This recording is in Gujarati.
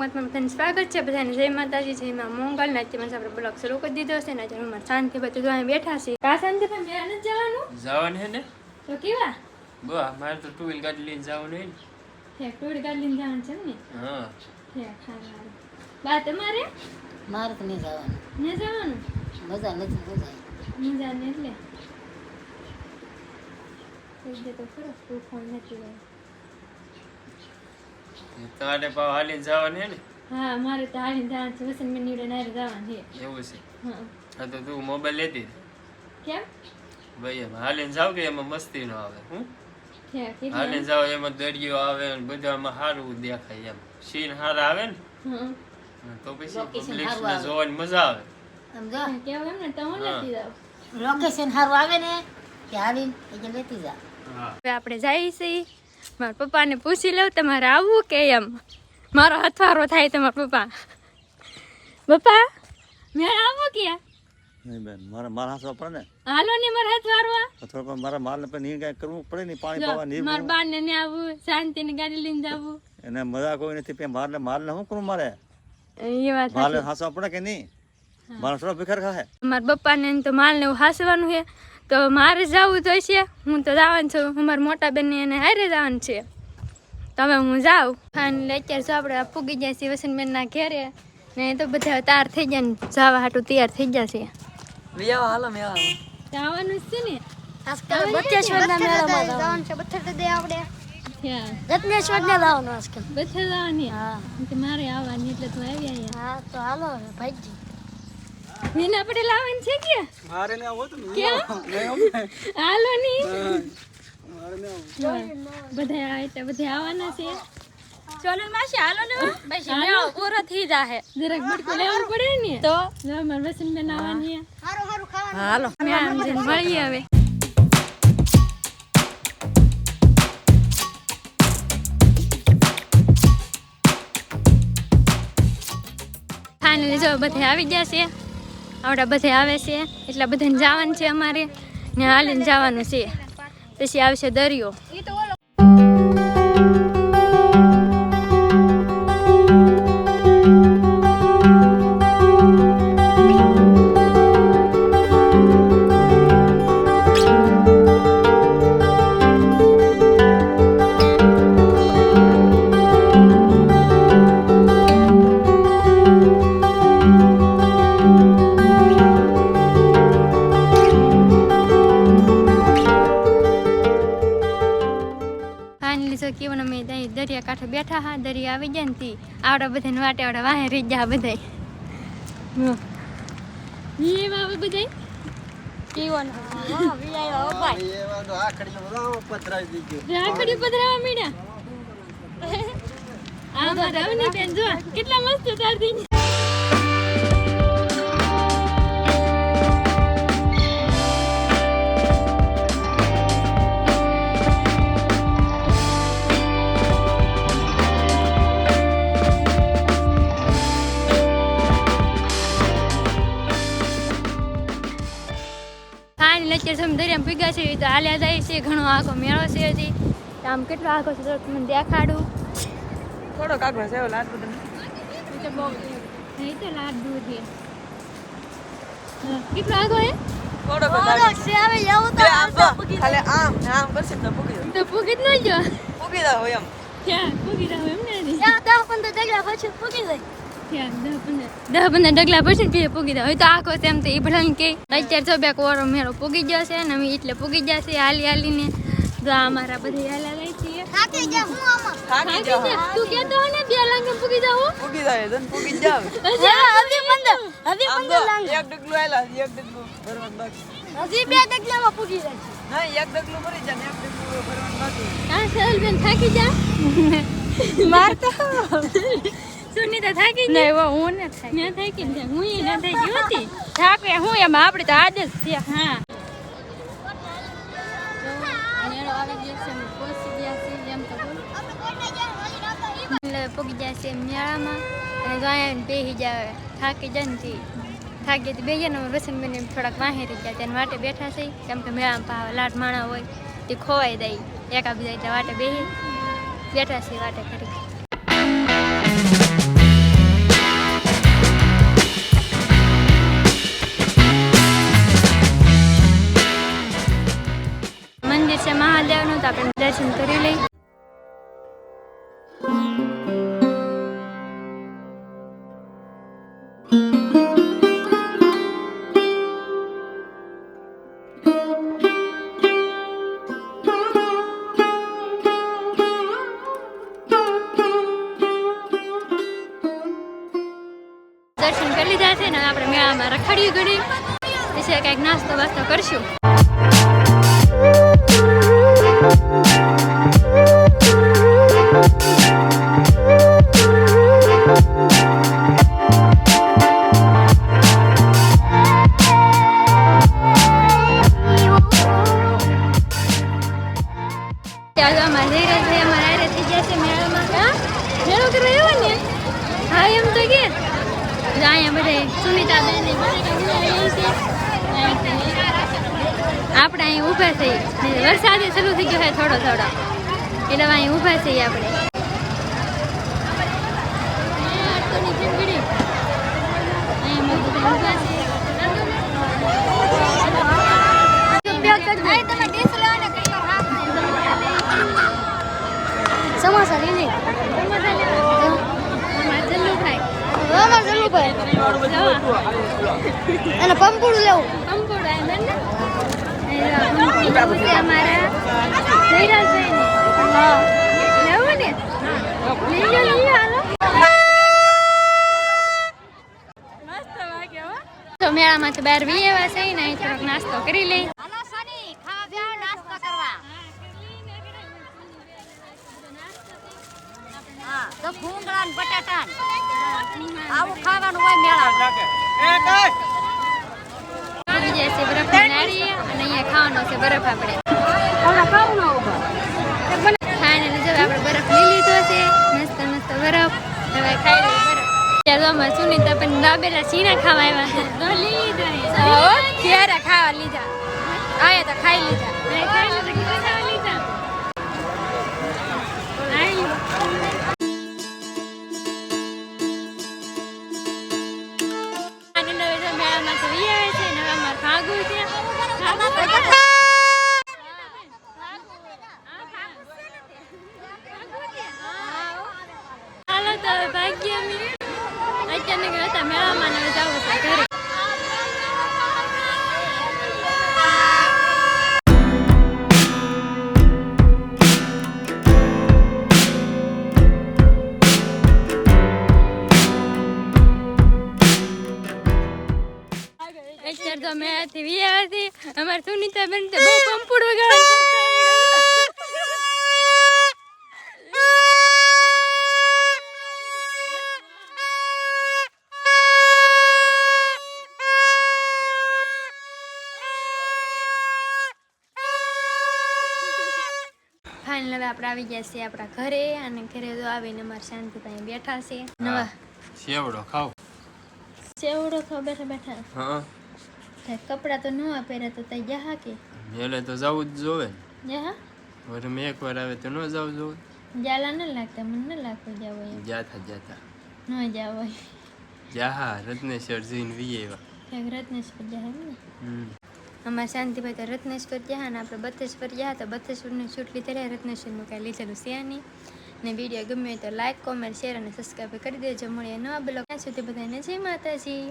બ્લોગમાં બધાને સ્વાગત છે બધાને. જય માતાજી જય માં મંગલ. ને અત્યારે આપણે બ્લોગ શરૂ કરી દીધો છે ને અત્યારે શાંતિ બધું જો બેઠા છે. કા શાંતિ પણ મેળા નથી જવાનું? જવાનું હે ને? તો કેવા? બા મારે તો ટુ વ્હીલ ગાડી લઈને જવાનું હે ને. ટુ વ્હીલ ગાડી લઈને જવાનું છે ને? હા. બા તમારે? મારે તો નહીં જવાનું. નહીં જવાનું? મજા નથી મજા મજા ને એટલે. તો ખરો તું ફોન નથી તમારે પાવ હાલીને જવાની ને? હા મારે તો હાલીને જવાનું છે. વસંત બેન નીવડે નારે જવાનું છે. એવું છે? હા. તો તું મોબાઈલ લેતી કેમ? ભાઈ એમ હાલીને જાવ કે એમાં મસ્તી ન આવે હું હાલીને જાવ એમાં દરિયો આવે ને બધામાં સારું દેખાય એમ. સીન સારા આવે ને? તો પછી પબ્લિક ને જોવાની મજા આવે. સમજો? કેવું એમ ને તો હું હા. જાવ લોકેશન સારું આવે ને કે હાલીને એટલે લેતી જા. હવે આપણે જઈએ છીએ મારા પપ્પાને પૂછી લઉં તમારે આવવું કે એમ? મારો હથવારો થાય તમારા પપ્પા. પપ્પા મેં આવવું કે નહીં બેન મારે માર હાથવા પડે ને. હાલો ને મારા હથવારો તો પણ મારા માલને પણ નીર કાંઈ કરવું પડે ને પાણી પાવા નીર મારા બાને ને આવવું શાંતિની ગાડી લઈને જવું. એને મજા કોઈ નથી પણ મારને માલને શું કરું મારે? એ વાત માલને હાસવા પડે કે નહીં? મારા થોડા ભિખાર ખાય. મારા પપ્પાને ને તો માલને એવું હાસવાનું છે. તો મારે જવું તો છે. હું તો જવાનું છું. અમારા મોટા બેનને એને હારે જવાનું છે. તો હવે હું જાઉં. અને અત્યારે જો આપણે પૂગી જાય છે વસંતબેનના ઘેરે ને એ તો બધા તૈયાર થઈ ગયા ને જવા હાટું તૈયાર થઈ જશે જવાનું જ છે ને? હા. રત્નેશ્વર ને લાવવાનું આજકાલ બધા જવાની હા. તો મારે આવવાની એટલે તું આવી હા તો હાલો ભાઈ ભાઈજી. મીના પટેલ લાવન છે કે? મારે ને આવો તો ક્યાં? હાલો ની. બધા આ એટલે બધા આવવાના છે. ચોલો માસી હાલો ને બસ મેળો પૂરો થઈ જાહે. જરાક બટકો લેવું પડે ને? તો? જો મારા વસંતબેન આવવાની ખાવાનું. હાલો. મે આમ જન મળીએ હવે. ફાઇનલી જો બધે આવી ગયા છે. આવડા બધે આવે છે, એટલા બધાને જવાનું છે અમારે. ને હાલીને જવાનું છે. પછી આવશે દરિયો. આવી જાય ને તી. આવડા બધાને વાટે આવડા વાહે રહી ગયા. બધા એ આવે બધા કેટલા મસ્ત દરિયામાં પીગા છે તો હાલ્યા જાય છે ઘણો આખો મેળો છે હજી. આમ કેટલો આખો છે તો મને દેખાડું. થોડોક આગળ છે લાડુ તો બહુ નહીં તો લાટ છે. હા, કેટલો આગો હે થોડોક જ આગળ. તે આમ ખાલી આમ આમ કરશે તો પૂગી તો પૂગી જ ન જો પૂગી જાવ એમ. ક્યાં? પૂગી રહ્યો એમ ને ડગલા પછી પૂકી જાય. દસ પંદર. પંદર ડગલા પછી ને પૂગી દે. હવે તો આખો છે એમ તો એ ભલે કે અત્યારે તો બે કોરો મેળો પૂગી ગયો છે ને અમે એટલે પૂગી ગયા છે હાલી હાલીને. તો આ અમારા બધી હાલા લઈ છીએ. થાકી જા હું આમાં? થાકી જા. તું હોય ને બે લાંગે પૂગી જાવ પૂગી જાય તો પૂગી જ જાવ હજી પંદર હજી આમ જો એક ડગલું આયલા એક ડગલું ભરવાનું બાકી. હજી બે ડગલામાં પૂગી જાય. નહીં એક ડગલું ભરી જા ને એક ડગલું ભરવાનું બાકી. હા સહેલ બેન થાકી જા. મારતો. સુનીતા થાકી જા નહીં હું ને થાકી. મેં થાકી જા હું એ ના થાકી. હતી? થાકે હું એમ આપણે તો આજ જ છે હા જાય છે મેળામાં અને બેસી જાય થાકી જાય ને તે. થાકી તો બેસીએ ને અમે વસંતબેન થોડાક વાહે જાય ગયા. તેને વાટે બેઠા છે. કેમ કે મેળામાં પાછા લાટ માણા હોય તે ખોવાઈ દઈ એકા બીજા વાટે બેસી બેઠા છે વાટે કરી દર્શન કરી લઈએ દર્શન કરી લીધા છે ને આપણે મેળામાં રખડીએ ઘડી પછી કંઈક નાસ્તો વાસ્તો કરશું. અહીંયા બધા સુનિતા બેન આપણે અહીં ઊભા થઈ વરસાદ શરૂ થઈ ગયો છે થોડો થોડો. એટલે અહીં ઊભા છીએ આપણે. અહીં ઊભા છીએ. સમોસા લઈ લે અમારે જલ્લું ખાય. અમાર જલ્લું ભાઈ અને પંપુડું લેવું કંકોડો એમ ને? અહીં જો કંકોડો છે અમારા જયરાજભાઈને. લેવું ને? લઈ લો, લઈ લો, લેવું તો મેળામાંથી બહાર વી એવા છે ને થોડોક નાસ્તો કરી લઈ. તો ભૂંગળા ને બટાટા આવું ખાવાનું હોય મેળા આવી જાય છે બરફ નાળીએ અને અહીંયા ખાવાનો છે બરફ આપણે. ખાઈને આપણે બરફ લઈ લીધો છે. મસ્ત મસ્ત બરફ. હવે ખાઈ લઈએ બરફ. સુનીતા પણ દાબેલા સીના ખાવા આવ્યા લઈ લીધા ખાવા લીધા આયા તો ખાઈ લીધા. ખાઈ લીધા. ハハハハ! તો વિયા હતી અમાર સુનિતા બેન તો બહુ પંપુડ વગાડે ફાઇનલ હવે આપણે આવી ગયા છીએ આપણા ઘરે અને ઘરે તો આવીને અમારે શાંતિ પાસે બેઠા છે. નવા સેવડો ખાવ. સેવડો ખાવ બેઠા બેઠા. હા. કાંઈ કપડાં તો નવા પહેર્યા તો તઈ જહા કે એટલે તો જવું જ જોવે. જહા વર મેં એકવાર આવે તો ન જાવ જોવે. જાલા ન લાગતા મને ન લાગતું જાવ જાતા જાતા ન જાવ જાહા રત્નેશ્વર જઈને વી આવ્યા. રત્નેશ્વર જા એમ ને? અમારા શાંતિભાઈ તો રત્નેશ્વર ગયા અને આપણે બથેશ્વર ગયા તો બત્તેશ્વરની છૂટ લીધી રહે રત્નેશ્વરનું કાંઈ લીધેલું શિયાની ને વીડિયો ગમે તો લાઈક કોમેન્ટ શેર અને સબસ્ક્રાઈબ કરી દેજો. મળીએ નવા બ્લોગ. ત્યાં સુધી બધાને જય માતાજી.